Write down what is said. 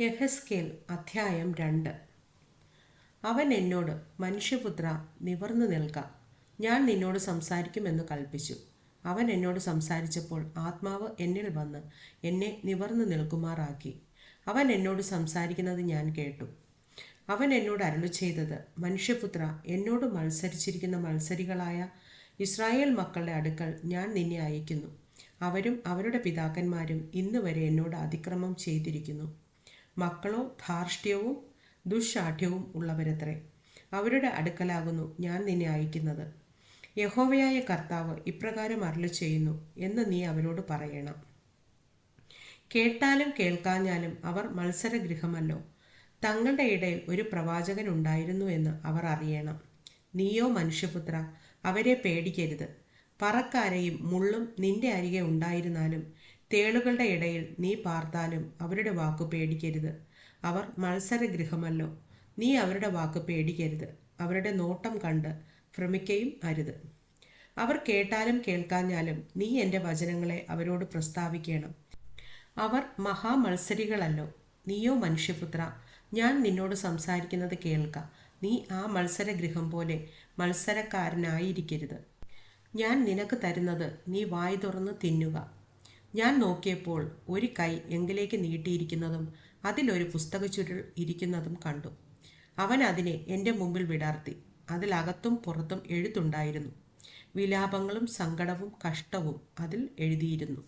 യഹസ്കേൽ അധ്യായം രണ്ട്. അവൻ എന്നോട് മനുഷ്യപുത്ര നിവർന്നു നിൽക്ക. ഞാൻ നിന്നോട് സംസാരിക്കുമെന്ന് കൽപ്പിച്ചു അവൻ എന്നോട് സംസാരിച്ചപ്പോൾ ആത്മാവ് എന്നിൽ വന്ന് എന്നെ നിവർന്നു നിൽക്കുമാറാക്കി. അവൻ എന്നോട് സംസാരിക്കുന്നത് ഞാൻ കേട്ടു. അവൻ എന്നോട് അരുളു ചെയ്തത് മനുഷ്യപുത്ര എന്നോട് മത്സരിച്ചിരിക്കുന്ന മത്സരികളായ ഇസ്രായേൽ മക്കളുടെ അടുക്കൽ ഞാൻ നിന്നെ അയക്കുന്നു. അവരും അവരുടെ പിതാക്കന്മാരും ഇന്നുവരെ എന്നോട് അതിക്രമം ചെയ്തിരിക്കുന്നു. മക്കളോ ധാർഷ്ട്യവും ദുശാഠ്യവും ഉള്ളവരത്രേ. അവരുടെ അടുക്കലാകുന്നു ഞാൻ നിന്നെ അയക്കുന്നത്. യഹോവയായ കർത്താവ് ഇപ്രകാരം അരുളി ചെയ്യുന്നു എന്ന് നീ അവരോട് പറയണം. കേട്ടാലും കേൾക്കാഞ്ഞാലും അവർ മത്സരഗൃഹമല്ലോ. തങ്ങളുടെ ഇടയിൽ ഒരു പ്രവാചകൻ ഉണ്ടായിരുന്നു എന്ന് അവർ അറിയണം. നീയോ മനുഷ്യപുത്ര അവരെ പേടിക്കരുത്. പറക്കാരയും മുള്ളും നിന്റെ അരികെ ഉണ്ടായിരുന്നാലും തേളുകളുടെ ഇടയിൽ നീ പാർത്താലും അവരുടെ വാക്കു പേടിക്കരുത്. അവർ മത്സരഗൃഹമല്ലോ. നീ അവരുടെ വാക്ക് പേടിക്കരുത്. അവരുടെ നോട്ടം കണ്ട് ഭ്രമിക്കയും അരുത്. അവർ കേട്ടാലും കേൾക്കാഞ്ഞാലും നീ എന്റെ വചനങ്ങളെ അവരോട് പ്രസ്താവിക്കണം. അവർ മഹാമത്സരികളല്ലോ. നീയോ മനുഷ്യപുത്ര ഞാൻ നിന്നോട് സംസാരിക്കുന്നത് കേൾക്ക. നീ ആ മത്സരഗൃഹം പോലെ മത്സരക്കാരനായിരിക്കരുത്. ഞാൻ നിനക്ക് തരുന്നത് നീ വായി തുറന്ന് തിന്നുക. ഞാൻ നോക്കിയപ്പോൾ ഒരു കൈ എങ്കിലേക്ക് നീട്ടിയിരിക്കുന്നതും അതിലൊരു പുസ്തക ചുരുൾ ഇരിക്കുന്നതും കണ്ടു. അവൻ അതിനെ എന്റെ മുമ്പിൽ വിടാർത്തി. അതിലകത്തും പുറത്തും എഴുത്തുണ്ടായിരുന്നു വിലാപങ്ങളും സങ്കടവും കഷ്ടവും അതിൽ എഴുതിയിരുന്നു.